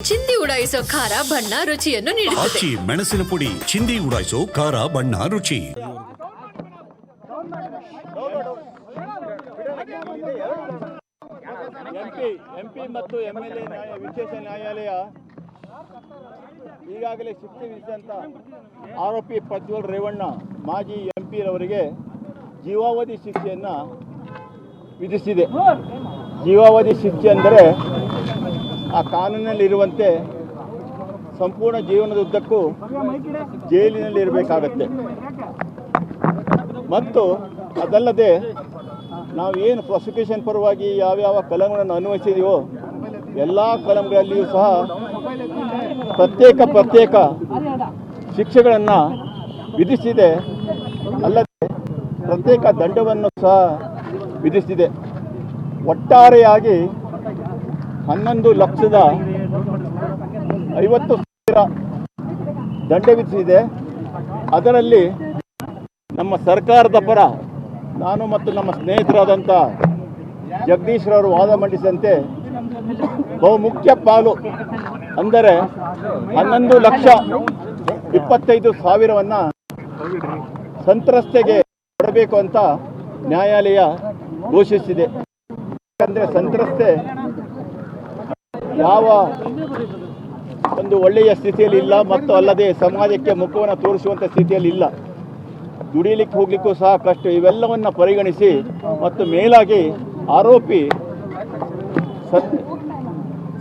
ಚಿಂದಿ ಉಡಾಯಿಸೋ ಖಾರ ಬಣ್ಣ ರುಚಿಯನ್ನು ನೀಡುತ್ತದೆ. ಆಚಿ ಮೆಣಸಿನ ಪುಡಿ ಚಿಂದಿ ಉಡಾಯಿಸೋ ಖಾರ ಬಣ್ಣ ರುಚಿ. ಎಂಪಿ ಎಂಪಿ ಮತ್ತು ಎಂಎಲ್ಎ ಎ ನ್ಯಾಯ ವಿಶೇಷ ನ್ಯಾಯಾಲಯ ಈಗಾಗಲೇ ಶಿಕ್ಷೆ ವಿಧಿಸಿದಂಥ ಆರೋಪಿ ಪ್ರಜ್ವಲ್ ರೇವಣ್ಣ ಮಾಜಿ ಎಂ ಪಿರವರಿಗೆ ಜೀವಾವಧಿ ಶಿಕ್ಷೆಯನ್ನು ವಿಧಿಸಿದೆ. ಜೀವಾವಧಿ ಶಿಕ್ಷೆ ಅಂದರೆ ಆ ಕಾನೂನಿನಲ್ಲಿರುವಂತೆ ಸಂಪೂರ್ಣ ಜೀವನದ ಉದ್ದಕ್ಕೂ ಜೈಲಿನಲ್ಲಿ ಇರಬೇಕಾಗತ್ತೆ. ಮತ್ತು ಅದಲ್ಲದೆ ನಾವು ಏನು ಪ್ರಾಸಿಕ್ಯೂಷನ್ ಪರವಾಗಿ ಯಾವ್ಯಾವ ಕಲಂಗಳನ್ನು ಅನ್ವಯಿಸಿದೆಯೋ ಎಲ್ಲ ಕಲಂಗಳಲ್ಲಿಯೂ ಸಹ ಪ್ರತ್ಯೇಕ ಪ್ರತ್ಯೇಕ ಶಿಕ್ಷೆಗಳನ್ನು ವಿಧಿಸಿದೆ ಅಲ್ಲದೆ ಪ್ರತ್ಯೇಕ ದಂಡವನ್ನು ಸಹ ವಿಧಿಸಿದೆ ಒಟ್ಟಾರೆಯಾಗಿ ಹನ್ನೊಂದು ಲಕ್ಷದ ಐವತ್ತು ಸಾವಿರ ದಂಡೆ ವಿಧಿಸಿದೆ. ಅದರಲ್ಲಿ ನಮ್ಮ ಸರ್ಕಾರದ ಪರ ನಾನು ಮತ್ತು ನಮ್ಮ ಸ್ನೇಹಿತರಾದಂಥ ಜಗದೀಶ್ರವರು ವಾದ ಮಂಡಿಸಿದಂತೆ ಬಹುಮುಖ್ಯ ಪಾಲು ಅಂದರೆ ಹನ್ನೊಂದು ಲಕ್ಷ ಇಪ್ಪತ್ತೈದು ಸಾವಿರವನ್ನು ಸಂತ್ರಸ್ತೆಗೆ ಕೊಡಬೇಕು ಅಂತ ನ್ಯಾಯಾಲಯ ಘೋಷಿಸಿದೆ. ಯಾಕಂದರೆ ಸಂತ್ರಸ್ತೆ ಯಾವ ಒಂದು ಒಳ್ಳೆಯ ಸ್ಥಿತಿಯಲ್ಲಿ ಇಲ್ಲ ಮತ್ತು ಅಲ್ಲದೆ ಸಮಾಜಕ್ಕೆ ಮುಖವನ್ನು ತೋರಿಸುವಂಥ ಸ್ಥಿತಿಯಲ್ಲಿ ಇಲ್ಲ. ದುಡಿಲಿಕ್ಕೆ ಹೋಗ್ಲಿಕ್ಕೂ ಸಹ ಕಷ್ಟ. ಇವೆಲ್ಲವನ್ನ ಪರಿಗಣಿಸಿ ಮತ್ತು ಮೇಲಾಗಿ ಆರೋಪಿ ಸತ್,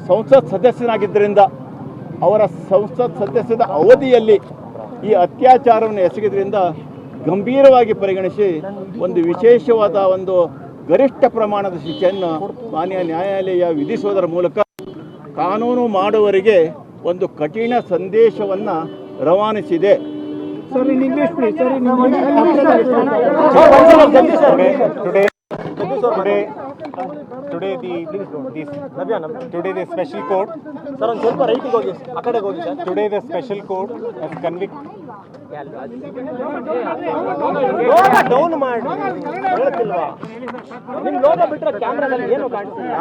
ಸಂಸತ್ ಸದಸ್ಯನಾಗಿದ್ದರಿಂದ ಅವರ ಸಂಸತ್ ಸದಸ್ಯದ ಅವಧಿಯಲ್ಲಿ ಈ ಅತ್ಯಾಚಾರವನ್ನು ಎಸಗಿದ್ರಿಂದ ಗಂಭೀರವಾಗಿ ಪರಿಗಣಿಸಿ ಒಂದು ವಿಶೇಷವಾದ ಒಂದು ಗರಿಷ್ಠ ಪ್ರಮಾಣದ ಶಿಕ್ಷೆಯನ್ನು ಮಾನ್ಯ ನ್ಯಾಯಾಲಯ ವಿಧಿಸುವುದರ ಮೂಲಕ ಕಾನೂನು ಮಾಡುವವರಿಗೆ ಒಂದು ಕಠಿಣ ಸಂದೇಶವನ್ನು ರವಾನಿಸಿದೆ sir today the please this ಅಭಿಯಾನ today the special court sir ಒಂದು ಸ್ವಲ್ಪ ರೈಟಿಗೆ ಹೋಗಿ ಆ ಕಡೆಗೆ ಹೋಗಿ sir today the special court convict down ಮಾಡಿ ಹೇಳ್ತಿಲ್ವಾ ನಿಮ್ ಲೋಗ ಬಿಟ್ರೆ ಕ್ಯಾಮ್ರಾದಲ್ಲಿ ಏನು ಕಾಣಿಸ್ತಿಲ್ಲ